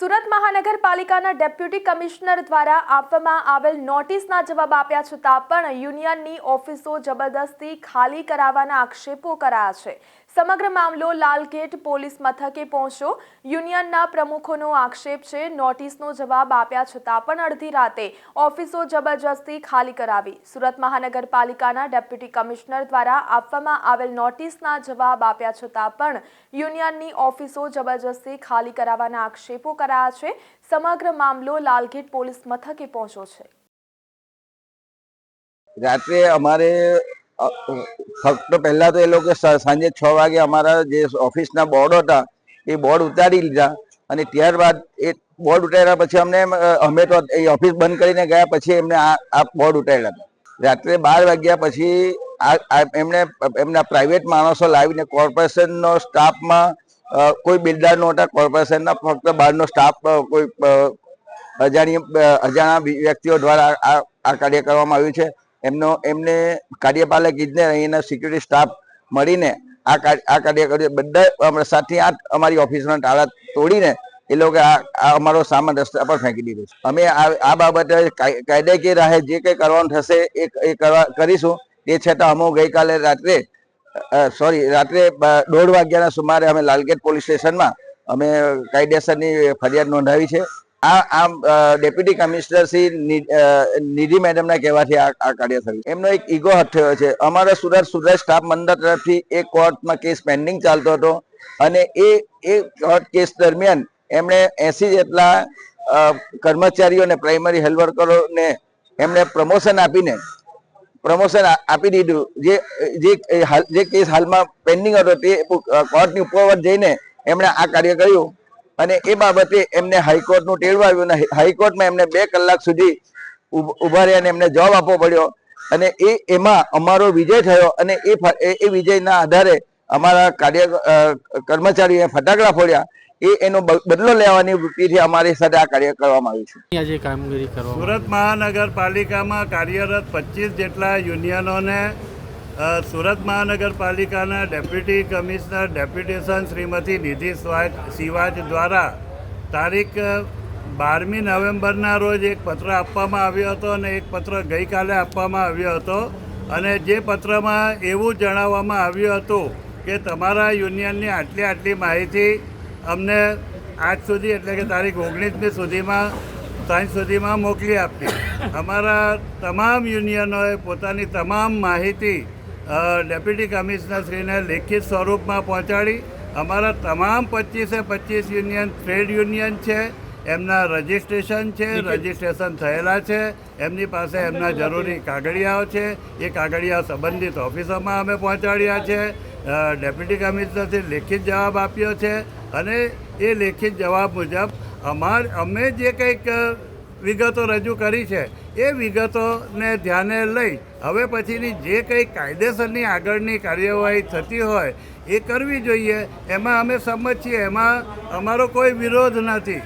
સુરત મહાનગરપાલિકાના deputy commissioner દ્વારા આપવામાં આવેલ નોટિસના જવાબ આપ્યા છતાં પણ યુનિયનની ઓફિસો જબરદસ્તી ખાલી કરાવવાના આક્ષેપો કરાયા છે. સમગ્ર મામલો લાલગેટ પોલીસ મથકે પહોંચ્યો. યુનિયનના પ્રમુખોનો આક્ષેપ છે. નોટિસનો જવાબ આપ્યા છતાં પણ અડધી રાતે ઓફિસો જબરજસ્તી ખાલી કરાવી. સુરત મહાનગરપાલિકાના ડેપ્યુટી કમિશનર દ્વારા આપવામાં આવેલ નોટિસના જવાબ આપ્યા છતાં પણ યુનિયનની ઓફિસો જબરજસ્તી ખાલી કરાવવાના આક્ષેપો કરાયા છે. સમગ્ર મામલો લાલગેટ પોલીસ મથકે પહોંચ્યો છે. રાત્રે અમારે ફક્ત પહેલા તો એ લોકો સાંજે છ વાગે અમારા જે ઓફિસના બોર્ડ હતા, એ બોર્ડ ઉતારી લીધા અને ત્યારબાદ એ બોર્ડ ઉતાર્યા પછી અમને અમે તો એ ઓફિસ બંધ કરીને ગયા પછી એમને આ બોર્ડ ઉતાર્યા હતા. રાત્રે બાર વાગ્યા પછી આ એમણે એમના પ્રાઇવેટ માણસો લાવીને કોર્પોરેશનનો સ્ટાફમાં કોઈ બિલ્ડર નહોતા, કોર્પોરેશનના ફક્ત બહારનો સ્ટાફ કોઈ અજાણી અજાણા વ્યક્તિઓ દ્વારા આ કાર્ય કરવામાં આવ્યું છે. એમનો, એમને કાર્યપાલક ઇજનેર અહીંના સિક્યુરિટી સ્ટાફ મળીને આ કાર્ય આ કાર્ય કર્યું બધા હમણાં સાતથી આઠ અમારી ઓફિસના તાળા તોડીને એ લોકો આ અમારો સામાન રસ્તા પર ફેંકી દીધો અમે આ બાબતે કાય- કાયદાકીય રાહે જે કંઈ કરવાનું થશે એ કરવા, કરીશું. તે છતાં અમો ગઈકાલે રાત્રે સોરી રાત્રે દોઢ વાગ્યાના સુમારે અમે લાલગેટ પોલીસ સ્ટેશનમાં અમે કાયદેસરની ફરિયાદ નોંધાવી છે. આ આ ડેપ્યુટી કમિશનર શ્રી નિધિ મેડમના કહેવાથી આ કાર્ય થયું. એમનો એક ઈગો હટ થયો છે. અમારા સુરત સુરત સ્ટાફ મંડળ તરફથી એ કોર્ટમાં કેસ પેન્ડિંગ ચાલતો હતો અને એ એ કોર્ટ કેસ દરમિયાન એમણે એસી જેટલા અ, કર્મચારીઓ અને પ્રાઇમરી હેલ્થ વર્કરોને એમણે પ્રમોશન આપીને પ્રમોશન આપી દીધું. જે જે જે કેસ હાલમાં પેન્ડિંગ હતો તે કોર્ટની ઉપર જઈને એમણે આ કાર્ય કર્યું. અને એ બાબતે એમને હાઈકોર્ટનું ટેળવાયું અને હાઈકોર્ટમાં એમને બે કલાક સુધી ઉભ- રહ્યા અને એમને જવાબ આપવો પડ્યો. અને એ એમાં અમારો વિજય થયો અને એ એ- વિજયના આધારે અમારા કાર્ય કર્મચારીઓએ ફટાકડા ફોડ્યા. એ એનો બદલો લેવાની વૃત્તિથી અમારી સાથે આ કાર્ય કરવામાં આવ્યું છે. આજે કામગીરી કરવા સુરત મહાનગરપાલિકામાં કાર્યરત પચીસ જેટલા યુનિયનોને સુરત મહાનગરપાલિકાના deputy commissioner deputation Shrimati Nidhi Siwach દ્વારા તારીખ બારમી નવેમ્બરના રોજ એક પત્ર આપવામાં આવ્યો હતો અને એક પત્ર ગઈકાલે આપવામાં આવ્યો હતો. અને જે પત્રમાં એવું જણાવવામાં આવ્યું હતું કે તમારા યુનિયનની આટલી આટલી માહિતી અમને આજ સુધી, એટલે કે તારીખ ઓગણીસમી સુધીમાં, સાંજ સુધીમાં મોકલી આપી. અમારા તમામ યુનિયનોએ પોતાની તમામ માહિતી ડેપ્યુટી કમિશનરશ્રીને લેખિત સ્વરૂપમાં પહોંચાડી. અમારા તમામ પચીસે પચીસ યુનિયન ટ્રેડ યુનિયન છે એમના રજિસ્ટ્રેશન છે રજિસ્ટ્રેશન થયેલા છે એમની પાસે એમના જરૂરી કાગળિયાઓ છે એ કાગળિયા સંબંધિત ઓફિસોમાં અમે પહોંચાડ્યા છે. ડેપ્યુટી કમિશનરથી લેખિત જવાબ આપ્યો છે અને એ લેખિત જવાબ મુજબ અમાર અમે જે કંઈક વિગતો રજૂ કરી છે એ વિગતોને ધ્યાને લઈ હવે પછીની જે કંઈ કાયદેસરની આગળની કાર્યવાહી થતી હોય એ કરવી જોઈએ. એમાં અમે સંમત છીએ. એમાં અમારો કોઈ વિરોધ નથી.